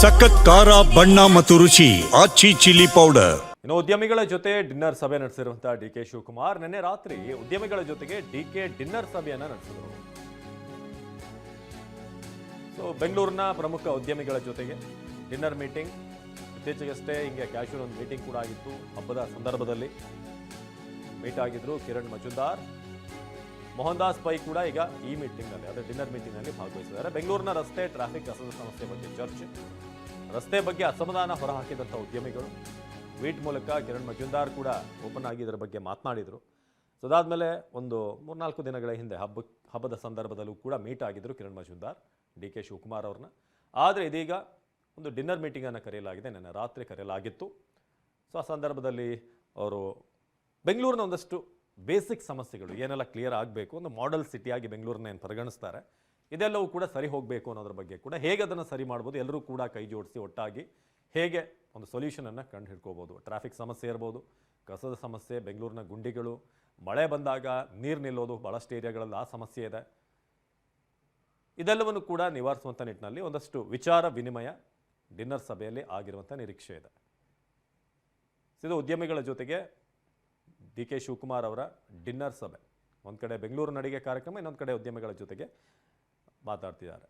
ಸಖತ್ ಖಾರ, ಬಣ್ಣ ಮತ್ತು ರುಚಿ, ಆಚಿ ಚಿಲ್ಲಿ ಪೌಡರ್. ಇನ್ನು ಉದ್ಯಮಿಗಳ ಜೊತೆ ಡಿನ್ನರ್ ಸಭೆ ನಡೆಸಿರುವಂತಹ ಡಿ ಕೆ ಶಿವಕುಮಾರ್, ನಿನ್ನೆ ರಾತ್ರಿ ಉದ್ಯಮಿಗಳ ಜೊತೆಗೆ ಡಿ ಕೆ ಡಿನ್ನರ್ ಸಭೆಯನ್ನ ನಡೆಸಿದರು. ಸೊ ಬೆಂಗಳೂರಿನ ಪ್ರಮುಖ ಉದ್ಯಮಿಗಳ ಜೊತೆಗೆ ಡಿನ್ನರ್ ಮೀಟಿಂಗ್. ಇತ್ತೀಚೆಗಷ್ಟೇ ಹಿಂಗೆ ಕ್ಯಾಶುವಲ್ ಒಂದು ಮೀಟಿಂಗ್ ಕೂಡ ಆಗಿತ್ತು. ಹಬ್ಬದ ಸಂದರ್ಭದಲ್ಲಿ ಮೀಟ್ ಆಗಿದ್ರು ಕಿರಣ್ ಮಜುಂದಾರ್ ಮೋಹನ್ ದಾಸ್ ಪೈ ಕೂಡ ಈಗ ಈ ಮೀಟಿಂಗ್ನಲ್ಲಿ ಅದೇ ಡಿನ್ನರ್ ಮೀಟಿಂಗ್ನಲ್ಲಿ ಭಾಗವಹಿಸಿದ್ದಾರೆ. ಬೆಂಗಳೂರಿನ ರಸ್ತೆ ಟ್ರಾಫಿಕ್ ಕಸದ ಸಮಸ್ಯೆ ಬಗ್ಗೆ ಚರ್ಚೆ. ರಸ್ತೆ ಬಗ್ಗೆ ಅಸಮಾಧಾನ ಹೊರಹಾಕಿದಂಥ ಉದ್ಯಮಿಗಳು. ಟ್ವೀಟ್ ಮೂಲಕ ಕಿರಣ್ ಮಜುಂದಾರ್ ಕೂಡ ಓಪನ್ ಆಗಿ ಇದರ ಬಗ್ಗೆ ಮಾತನಾಡಿದರು. ಸೊ ಅದಾದಮೇಲೆ ಒಂದು ಮೂರ್ನಾಲ್ಕು ದಿನಗಳ ಹಿಂದೆ ಹಬ್ಬ, ಹಬ್ಬದ ಸಂದರ್ಭದಲ್ಲೂ ಕೂಡ ಮೀಟ್ ಆಗಿದ್ದರು ಕಿರಣ್ ಮಜುಂದಾರ್, ಡಿ ಕೆ ಶಿವಕುಮಾರ್ ಅವ್ರನ್ನ. ಆದರೆ ಇದೀಗ ಒಂದು ಡಿನ್ನರ್ ಮೀಟಿಂಗನ್ನು ಕರೆಯಲಾಗಿದೆ, ನಿನ್ನೆ ರಾತ್ರಿ ಕರೆಯಲಾಗಿತ್ತು. ಸೊ, ಆ ಸಂದರ್ಭದಲ್ಲಿ ಅವರು ಬೆಂಗಳೂರಿನ ಒಂದಷ್ಟು ಬೇಸಿಕ್ ಸಮಸ್ಯೆಗಳು ಏನೆಲ್ಲ ಕ್ಲಿಯರ್ ಆಗಬೇಕು ಒಂದು ಮಾಡೆಲ್ ಸಿಟಿಯಾಗಿ ಬೆಂಗಳೂರನ್ನ ಏನು ಪರಿಗಣಿಸ್ತಾರೆ, ಇದೆಲ್ಲವೂ ಕೂಡ ಸರಿ ಹೋಗಬೇಕು ಅನ್ನೋದ್ರ ಬಗ್ಗೆ ಕೂಡ ಹೇಗೆ ಅದನ್ನು ಸರಿ ಮಾಡ್ಬೋದು ಎಲ್ಲರೂ ಕೂಡ ಕೈ ಜೋಡಿಸಿ ಒಟ್ಟಾಗಿ ಹೇಗೆ ಒಂದು ಸೊಲ್ಯೂಷನನ್ನು ಕಂಡು ಹಿಡ್ಕೋಬೋದು. ಟ್ರಾಫಿಕ್ ಸಮಸ್ಯೆ ಇರ್ಬೋದು, ಕಸದ ಸಮಸ್ಯೆ, ಬೆಂಗಳೂರಿನ ಗುಂಡಿಗಳು, ಮಳೆ ಬಂದಾಗ ನೀರು ನಿಲ್ಲೋದು ಭಾಳಷ್ಟು ಏರಿಯಾಗಳಲ್ಲಿ ಆ ಸಮಸ್ಯೆ ಇದೆ. ಇದೆಲ್ಲವನ್ನು ಕೂಡ ನಿವಾರಿಸುವಂಥ ನಿಟ್ಟಿನಲ್ಲಿ ಒಂದಷ್ಟು ವಿಚಾರ ವಿನಿಮಯ ಡಿನ್ನರ್ ಸಭೆಯಲ್ಲಿ ಆಗಿರುವಂಥ ನಿರೀಕ್ಷೆ ಇದೆ. ಇದು ಉದ್ಯಮಿಗಳ ಜೊತೆಗೆ ಡಿ ಕೆ ಶಿವಕುಮಾರ್ ಅವರ ಡಿನ್ನರ್ ಸಭೆ. ಒಂದು ಕಡೆ ಬೆಂಗಳೂರು ನಡಿಗೆ ಕಾರ್ಯಕ್ರಮ, ಇನ್ನೊಂದು ಕಡೆ ಉದ್ಯಮಿಗಳ ಜೊತೆಗೆ ಮಾತಾಡ್ತಿದ್ದಾರೆ.